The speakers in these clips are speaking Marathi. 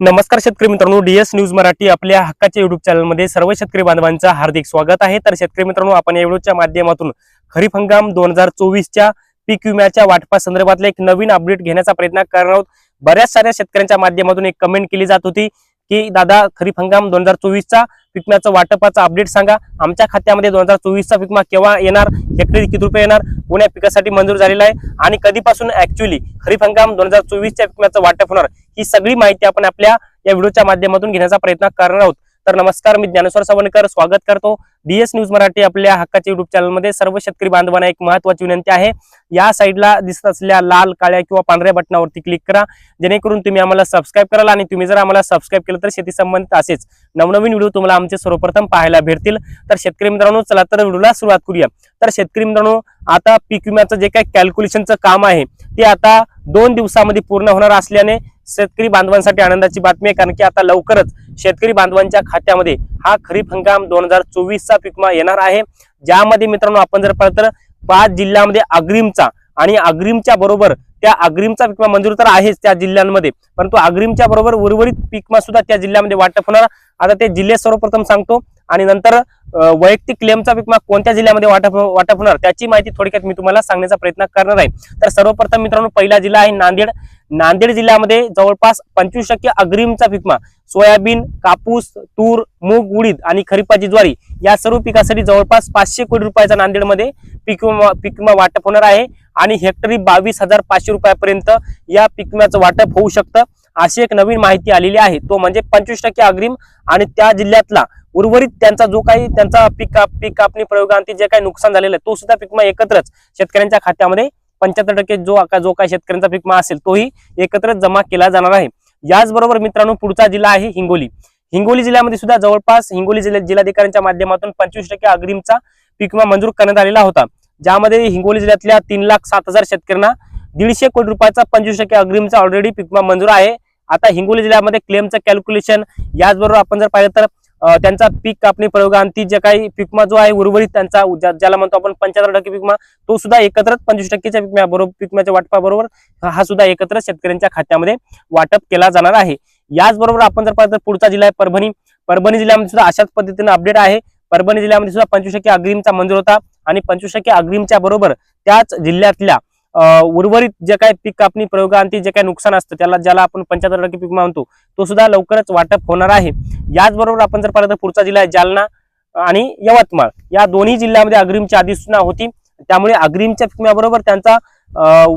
नमस्कार शेतकरी मित्रांनो डीएस न्यूज मराठी आपल्या हक्काच्या युट्यूब चॅनलमध्ये सर्व शेतकरी बांधवांचं हार्दिक स्वागत आहे. तर शेतकरी मित्रांनो आपण या व्हिडिओच्या माध्यमातून खरीप हंगाम दोन हजार चोवीसच्या पीक विम्याच्या वाटपा संदर्भातला एक नवीन अपडेट घेण्याचा प्रयत्न करणार आहोत. बऱ्याच साऱ्या शेतकऱ्यांच्या माध्यमातून एक कमेंट केली जात होती. की दादा खरीप हंगाम दोन हजार चोवीसचा पिकम्याचं वाटपाचा अपडेट सांगा. आमच्या खात्यामध्ये दोन हजार चोवीसचा पिकमा केव्हा येणार? हेक्टरी किती रुपये येणार? कोण्या पिकासाठी मंजूर झालेला आहे. आणि कधीपासून ऍक्च्युली खरीप हंगाम दोन हजार चोवीसच्या पिकम्याचं वाटप होणार? ही सगळी माहिती आपण आपल्या या व्हिडिओच्या माध्यमातून घेण्याचा प्रयत्न करणार आहोत. तर नमस्कार मी ज्ञानेश्वर सावणकर स्वागत करतो डीएस न्यूज मराठी आपल्या हक्काच्या युट्यूब चॅनलमध्ये सर्व शेतकरी बांधवांना एक महत्वाची विनंती आहे. या साईडला दिसत असलेल्या लाल काळ्या किंवा पांढऱ्या बटनावरती क्लिक करा. जेणेकरून तुम्ही आम्हाला सबस्क्राईब कराल आणि तुम्ही जर आम्हाला सबस्क्राईब केलं तर शेती संबंधित असेच नवनवीन व्हिडिओ तुम्हाला आमचे सर्वप्रथम पाहायला भेटतील. तर शेतकरी मित्रांनो चला तर व्हिडिओला सुरुवात करूया. तर शेतकरी मित्रांनो आता पीक विम्याचं जे काही कॅल्क्युलेशनचं काम आहे ते आता दोन दिवसामध्ये पूर्ण होणार असल्याने शेतकरी बांधवांसाठी आनंदाची बातमी आहे कारण की आता लवकरच शेतकरी बांधवांच्या खात्यामध्ये हा खरीप हंगाम दोन हजार चोवीसचा पिकमा येणार आहे. ज्यामध्ये मित्रांनो आपण जर पाहिलं तर पाच जिल्ह्यामध्ये अग्रिमचा आणि अग्रिमच्या बरोबर त्या अग्रिमचा पिकमा मंजूर तर आहेच त्या जिल्ह्यांमध्ये परंतु अग्रिमच्या बरोबर उर्वरित पिकमा सुद्धा त्या जिल्ह्यामध्ये वाटप होणार. आता ते जिल्हे सर्वप्रथम सांगतो आणि नंतर वैयक्तिक क्लेमचा पिकमा कोणत्या जिल्ह्यामध्ये वाटप वाटप होणार त्याची माहिती थोडक्यात मी तुम्हाला सांगण्याचा प्रयत्न करणार आहे. तर सर्वप्रथम मित्रांनो पहिला जिल्हा आहे नांदेड. नांदेड जिल्ह्यामध्ये जवळपास पंचवीस टक्के अग्रिमचा पिकमा. सोयाबीन कापूस तूर मूग उडीद आणि खरीपाची ज्वारी या सर्व पिकासाठी जवळपास पाचशे कोटी रुपयाचा नांदेडमध्ये पीक पिकमा वाटप होणार आहे आणि हेक्टरी बावीस हजार पाचशे रुपयापर्यंत या पिकम्याचं वाटप होऊ शकतं अशी एक नवीन माहिती आलेली आहे. तो म्हणजे पंचवीस टक्के अग्रिम आणि त्या जिल्ह्यातला उर्वरित त्यांचा जो काही त्यांचा पीक पीक कापणी प्रयोगांती जे काही नुकसान झालेलं आहे तो सुद्धा पिकमा एकत्रच शेतकऱ्यांच्या खात्यामध्ये पंच्याहत्तर टक्के जो आका- जो काही शेतकऱ्यांचा पीक विमा असेल तोही एकत्रच जमा केला जाणार आहे. याचबरोबर मित्रांनो पुढचा जिल्हा आहे हिंगोली. हिंगोली जिल्ह्यामध्ये सुद्धा जवळपास हिंगोली जिल्ह्यात जिल्हाधिकाऱ्यांच्या माध्यमातून पंचवीस टक्के अग्रिमचा पीक विमा मंजूर करण्यात आलेला होता. ज्यामध्ये हिंगोली जिल्ह्यातल्या तीन लाख सात हजार शेतकऱ्यांना दीडशे कोटी रुपयाचा पंचवीस टक्के अग्रिमचा ऑलरेडी पीक विमा मंजूर आहे. आता हिंगोली जिल्ह्यामध्ये क्लेमचं कॅल्क्युलेशन याचबरोबर आपण जर पाहिलं तर त्यांचा पीक कापणी प्रयोगांती जे काही पिकमा जो आहे उर्वरित त्यांचा ज्याला म्हणतो आपण पंच्याहत्तर टक्के पिकमा तो सुद्धा एकत्रच पंचवीस टक्केच्या पिकम्या बरोबर पिकम्याच्या वाटपाबरोबर हा सुद्धा एकत्र शेतकऱ्यांच्या खात्यामध्ये वाटप केला जाणार आहे. याचबरोबर आपण जर पाहिलं तर पुढचा जिल्हा आहे परभणी. परभणी जिल्ह्यामध्ये सुद्धा अशाच पद्धतीने अपडेट आहे. परभणी जिल्ह्यामध्ये सुद्धा पंचवीस टक्के अग्रिमचा मंजूर होता. आणि पंचवीस टक्के अग्रिमच्या बरोबर त्याच जिल्ह्यातल्या उर्वरित जे काही पीक कापणी प्रयोगांती जे काही नुकसान असतं त्याला ज्याला आपण पंच्याहत्तर टक्के पीक मानतो म्हणतो तो सुद्धा लवकरच वाटप होणार आहे. याचबरोबर आपण जर पाहिलं तर पुढचा जिल्हा आहे जालना आणि यवतमाळ. या दोन्ही जिल्ह्यामध्ये अग्रिमची अधिसूचना होती. त्यामुळे अग्रिमच्या पिकम्याबरोबर त्यांचा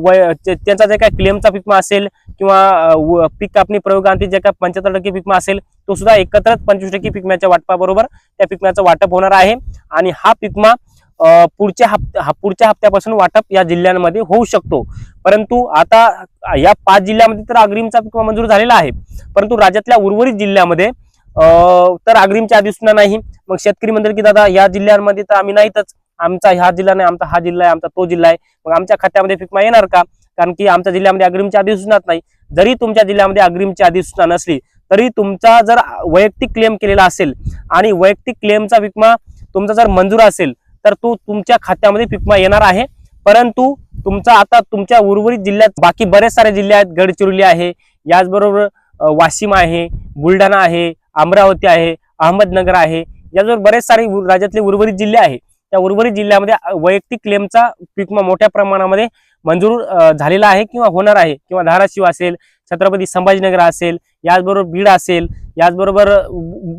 वय त्यांचा जे काही क्लेमचा पिकमा असेल किंवा व- पीक कापणी प्रयोगांती जे काही पंच्याहत्तर टक्के पिकमा असेल तो सुद्धा एकत्रच पंचवीस टक्के पिकम्याच्या वाटपाबरोबर त्या पिकम्याचं वाटप होणार आहे. आणि हा पिकमा पुढच्या हप्त्या हा- पुढच्या हप्त्यापासून वाटप या जिल्ह्यांमध्ये होऊ शकतो. परंतु आता या पाच जिल्ह्यामध्ये तर अग्रिमचा पीक मंजूर झालेला आहे. परंतु राज्यातल्या उर्वरित जिल्ह्यामध्ये तर अग्रिमची अधिसूचना नाही. मग शेतकरी म्हणतात की दादा या जिल्ह्यांमध्ये तर आम्ही नाहीतच. आमचा ह्या जिल्हा नाही आमचा हा जिल्हा आहे आमचा तो जिल्हा आहे. मग आमच्या खात्यामध्ये पीक येणार का? कारण की आमच्या जिल्ह्यामध्ये अग्रिमची अधिसूचनाच नाही. जरी तुमच्या जिल्ह्यामध्ये अग्रिमची अधिसूचना नसली तरी तुमचा जर वैयक्तिक क्लेम केलेला असेल आणि वैयक्तिक क्लेमचा विकमा तुमचा जर मंजूर असेल तर तो तुमच्या खात्यामध्ये पिकमा येणार आहे. परंतु तुमचा आता तुमच्या उर्वरित जिल्ह्यात बाकी बरेच सारे जिल्हे आहेत. गडचिरोली आहे. याचबरोबर वाशिम आहे बुलढाणा आहे अमरावती आहे अहमदनगर आहे. याचबरोबर बरेच सारे राज्यातले उर्वरित जिल्हे आहे त्या उर्वरित जिल्ह्यामध्ये वैयक्तिक क्लेमचा पिकमा मोठ्या प्रमाणामध्ये मंजूर झालेला आहे किंवा होणार आहे. किंवा धाराशिव असेल छत्रपती संभाजीनगर असेल याचबरोबर बीड असेल याचबरोबर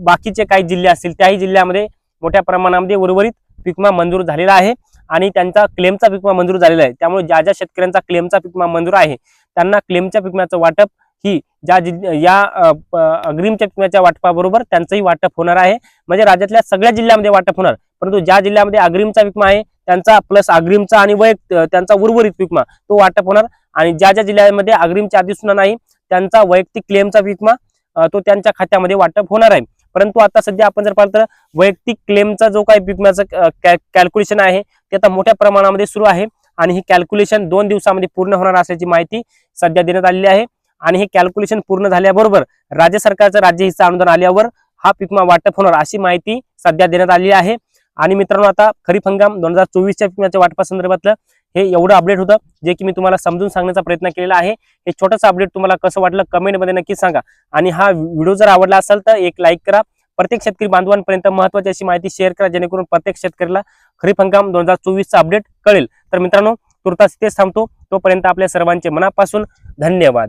बाकीचे काही जिल्हे असतील त्याही जिल्ह्यामध्ये मोठ्या प्रमाणामध्ये उर्वरित पिकमा मंजूर झालेला आहे आणि त्यांचा क्लेमचा पिकमा मंजूर झालेला आहे. त्यामुळे ज्या ज्या शेतकऱ्यांचा क्लेमचा पिकमा मंजूर आहे त्यांना क्लेमच्या पिकम्याचं वाटप ही ज्या या अग्रिमच्या पिकम्याच्या वाटपाबरोबर त्यांचंही वाटप होणार आहे. म्हणजे राज्यातल्या सगळ्या जिल्ह्यामध्ये वाटप होणार. परंतु ज्या जिल्ह्यामध्ये अग्रिमचा पिकमा आहे त्यांचा प्लस अग्रिमचा आणि वय त्यांचा उर्वरित पिकमा तो वाटप होणार. आणि ज्या ज्या जिल्ह्यामध्ये अग्रिमच्या आधी सुद्धा नाही त्यांचा वैयक्तिक क्लेमचा पिकमा तो त्यांच्या खात्यामध्ये वाटप होणार आहे. परंतु आता सध्या आपण जर पाहिलं तर वैयक्तिक क्लेमचा जो काही पीक विम्याचं कॅल्क्युलेशन आहे ते आता मोठ्या प्रमाणामध्ये सुरू आहे. आणि ही कॅल्क्युलेशन दोन दिवसामध्ये पूर्ण होणार असल्याची माहिती सध्या देण्यात आलेली आहे. आणि हे कॅल्क्युलेशन पूर्ण झाल्याबरोबर राज्य सरकारचं राज्य हिस्सा अनुदान आल्यावर हा पिकमा वाटप होणार अशी माहिती सध्या देण्यात आली आहे. आणि मित्रांनो आता खरीप हंगाम दोन हजार चोवीसच्या पिकम्याच्या वाटपासंदर्भातलं हे एवढं अपडेट होतं जे की मी तुम्हाला समजून सांगण्याचा प्रयत्न केलेला आहे. हे छोटंसं अपडेट तुम्हाला कसं वाटलं कमेंटमध्ये नक्कीच सांगा. आणि हा व्हिडिओ जर आवडला असेल तर एक लाईक करा. प्रत्येक शेतकरी बांधवांपर्यंत महत्वाची अशी माहिती शेअर करा जेणेकरून प्रत्येक शेतकऱ्याला खरीप हंगाम दोन हजार चोवीसचा अपडेट कळेल. तर मित्रांनो तुर्तास इथेच थांबतो. तोपर्यंत आपल्या सर्वांचे मनापासून धन्यवाद.